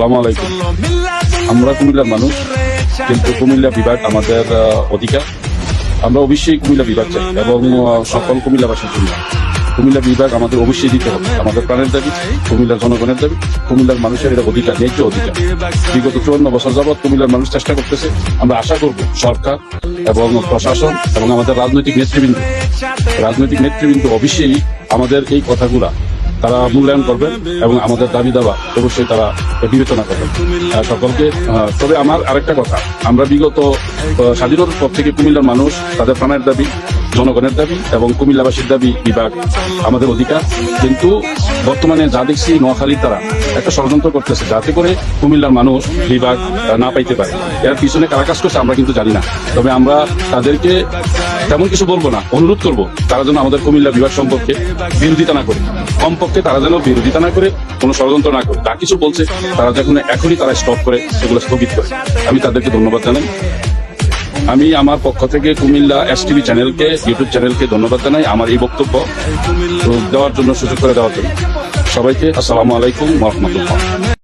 সালাম আলাইকুম। আমরা কুমিল্লার মানুষ, কিন্তু কুমিল্লা বিভাগ আমাদের অধিকার। আমরা অবশ্যই কুমিল্লা বিভাগ চাই এবং সকল কুমিল্লাবাসীর জন্য। কুমিল্লা বিভাগ আমাদের অবশ্যই দিতে হবে। আমাদের প্রাণের দাবি, কুমিল্লার জনগণের দাবি, কুমিল্লার মানুষের এটা অধিকার, ন্যায্য অধিকার। বিগত চুয়ান্ন বছর যাবৎ কুমিল্লার মানুষ চেষ্টা করতেছে। আমরা আশা করব সরকার এবং প্রশাসন এবং আমাদের রাজনৈতিক নেতৃবৃন্দ রাজনৈতিক নেতৃবৃন্দ অবশ্যই আমাদের এই কথাগুলা তারা মূল্যায়ন করবে এবং আমাদের দাবি দাবা অবশ্যই তারা বিবেচনা করবে সকলকে তবে আমার আরেকটা কথা, আমরা বিগত স্বাধীনতার পর থেকে কুমিল্লার মানুষ তাদের প্রাণের দাবি জনগণের দাবি এবং কুমিল্লাবাসীর দাবি বিভাগ আমাদের অধিকার। কিন্তু বর্তমানে যা দেখছি নোয়াখালীর তারা একটা ষড়যন্ত্র করতেছে, যাতে করে কুমিল্লার মানুষ বিভাগ না পাইতে পারে। এর পিছনে কারা কাজ করছে আমরা কিন্তু জানি না। তবে আমরা তাদেরকে তেমন কিছু বলব না, অনুরোধ করব, তারা যেন আমাদের কুমিল্লা বিভাগ সম্পর্কে বিরোধিতা না করে। কমপক্ষে তারা যেন বিরোধিতা না করে, কোনো ষড়যন্ত্র না করে যা কিছু বলছে, তারা যখন এখনই তারা স্টপ করে, সেগুলো স্থগিত করে। আমি তাদেরকে ধন্যবাদ জানাই। আমি আমার পক্ষ থেকে কুমিল্লা এস টিভি চ্যানেলকে ইউটিউব চ্যানেলকে ধন্যবাদ জানাই আমার এই বক্তব্য। দেওয়ার জন্য সুযোগ করে দেওয়ার জন্য। সবাইকে আসসালামু আলাইকুম রহমতুল্লাহ।